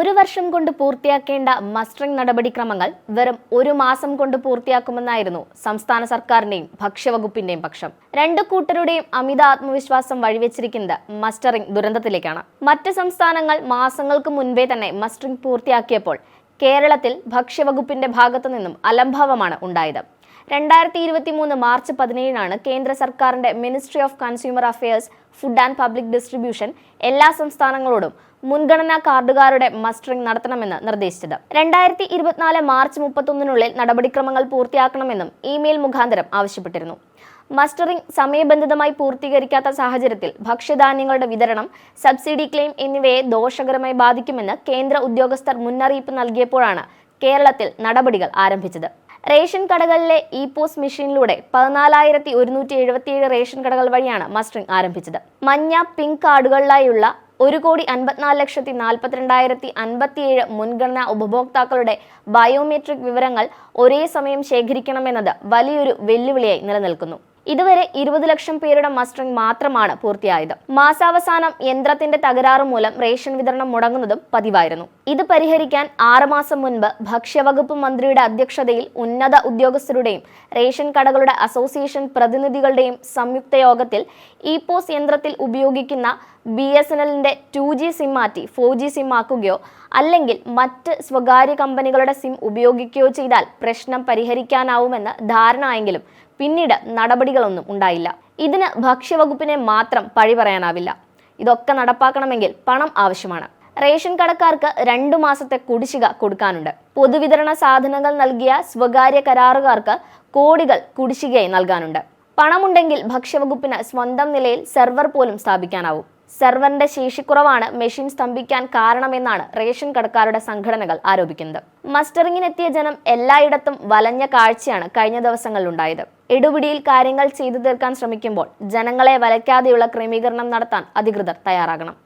ഒരു വർഷം കൊണ്ട് പൂർത്തിയാക്കേണ്ട മസ്റ്ററിംഗ് നടപടിക്രമങ്ങൾ വെറും ഒരു മാസം കൊണ്ട് പൂർത്തിയാക്കുമെന്നായിരുന്നു സംസ്ഥാന സർക്കാരിന്റെയും ഭക്ഷ്യവകുപ്പിന്റെയും പക്ഷം. രണ്ടു കൂട്ടരുടെയും അമിത ആത്മവിശ്വാസം വഴിവെച്ചിരിക്കുന്നത് മസ്റ്ററിംഗ് ദുരന്തത്തിലേക്കാണ്. മറ്റ് സംസ്ഥാനങ്ങൾ മാസങ്ങൾക്ക് മുൻപേ തന്നെ മസ്റ്ററിംഗ് പൂർത്തിയാക്കിയപ്പോൾ കേരളത്തിൽ ഭക്ഷ്യവകുപ്പിന്റെ ഭാഗത്തു നിന്നും അലംഭാവമാണ് ഉണ്ടായത്. രണ്ടായിരത്തി ഇരുപത്തി മൂന്ന് മാർച്ച് പതിനേഴിനാണ് കേന്ദ്ര സർക്കാരിന്റെ ministry of consumer affairs food and public distribution എല്ലാ സംസ്ഥാനങ്ങളോടും മുൻഗണനാ കാർഡുകാരുടെ മസ്റ്ററിംഗ് നടത്തണമെന്ന് നിർദ്ദേശിച്ചത്. രണ്ടായിരത്തി ഇരുപത്തിനാല് മാർച്ച് മുപ്പത്തൊന്നിനുള്ളിൽ നടപടിക്രമങ്ങൾ പൂർത്തിയാക്കണമെന്നും ഇമെയിൽ മുഖാന്തരം ആവശ്യപ്പെട്ടിരുന്നു. മസ്റ്ററിംഗ് സമയബന്ധിതമായി പൂർത്തീകരിക്കാത്ത സാഹചര്യത്തിൽ ഭക്ഷ്യധാന്യങ്ങളുടെ വിതരണം സബ്സിഡി ക്ലെയിം എന്നിവയെ ദോഷകരമായി ബാധിക്കുമെന്ന് കേന്ദ്ര ഉദ്യോഗസ്ഥർ മുന്നറിയിപ്പ് നൽകിയപ്പോഴാണ് കേരളത്തിൽ നടപടികൾ ആരംഭിച്ചത്. റേഷൻ കടകളിലെ ഇ പോസ് മെഷീനിലൂടെ പതിനാലായിരത്തി ഒരുന്നൂറ്റി എഴുപത്തിയേഴ് റേഷൻ കടകൾ വഴിയാണ് മസ്റ്ററിംഗ് ആരംഭിച്ചത്. മഞ്ഞ പിങ്ക് കാർഡുകളിലായുള്ള ഒരു കോടി അൻപത്തിനാല് ലക്ഷത്തി നാൽപ്പത്തിരണ്ടായിരത്തി അൻപത്തിയേഴ് മുൻഗണനാ ഉപഭോക്താക്കളുടെ ബയോമെട്രിക് വിവരങ്ങൾ ഒരേ സമയം ശേഖരിക്കണമെന്നത് വലിയൊരു വെല്ലുവിളിയായി നിലനിൽക്കുന്നു. ഇതുവരെ ഇരുപത് ലക്ഷം പേരുടെ മസ്റ്ററിംഗ് മാത്രമാണ് പൂർത്തിയായത്. മാസാവസാനം യന്ത്രത്തിന്റെ തകരാറ് മൂലം റേഷൻ വിതരണം മുടങ്ങുന്നതും പതിവായിരുന്നു. ഇത് പരിഹരിക്കാൻ ആറുമാസം മുൻപ് ഭക്ഷ്യവകുപ്പ് മന്ത്രിയുടെ അധ്യക്ഷതയിൽ ഉന്നത ഉദ്യോഗസ്ഥരുടെയും റേഷൻ കടകളുടെ അസോസിയേഷൻ പ്രതിനിധികളുടെയും സംയുക്ത യോഗത്തിൽ ഇ പോസ് യന്ത്രത്തിൽ ഉപയോഗിക്കുന്ന ബി എസ് എൻ എല്ലിന്റെ ടു ജി സിം മാറ്റി ഫോർ ജി സിം ആക്കുകയോ അല്ലെങ്കിൽ മറ്റ് സ്വകാര്യ കമ്പനികളുടെ സിം ഉപയോഗിക്കുകയോ ചെയ്താൽ പ്രശ്നം പരിഹരിക്കാനാവുമെന്ന് ധാരണ പിന്നീട് നടപടികളൊന്നും ഉണ്ടായില്ല. ഇതിന് ഭക്ഷ്യവകുപ്പിനെ മാത്രം പഴി പറയാനാവില്ല. ഇതൊക്കെ നടപ്പാക്കണമെങ്കിൽ പണം ആവശ്യമാണ്. റേഷൻ കടക്കാർക്ക് രണ്ടു മാസത്തെ കുടിശ്ശിക കൊടുക്കാനുണ്ട്. പൊതുവിതരണ സാധനങ്ങൾ നൽകിയ സ്വകാര്യ കരാറുകാർക്ക് കോടികൾ കുടിശ്ശികയായി നൽകാനുണ്ട്. പണമുണ്ടെങ്കിൽ ഭക്ഷ്യവകുപ്പിന് സ്വന്തം നിലയിൽ സെർവർ പോലും സ്ഥാപിക്കാനാവും. സെർവറിന്റെ ശേഷിക്കുറവാണ് മെഷീൻ സ്തംഭിക്കാൻ കാരണമെന്നാണ് റേഷൻ കടക്കാരുടെ സംഘടനകൾ ആരോപിക്കുന്നത്. മസ്റ്ററിങ്ങിനെത്തിയ ജനം എല്ലായിടത്തും വലഞ്ഞ കാഴ്ചയാണ് കഴിഞ്ഞ ദിവസങ്ങളിലുണ്ടായത്. എടുപിടിയിൽ കാര്യങ്ങൾ ചെയ്തു തീർക്കാൻ ശ്രമിക്കുമ്പോൾ ജനങ്ങളെ വലയ്ക്കാതെയുള്ള ക്രമീകരണം നടത്താൻ അധികൃതർ തയ്യാറാകണം.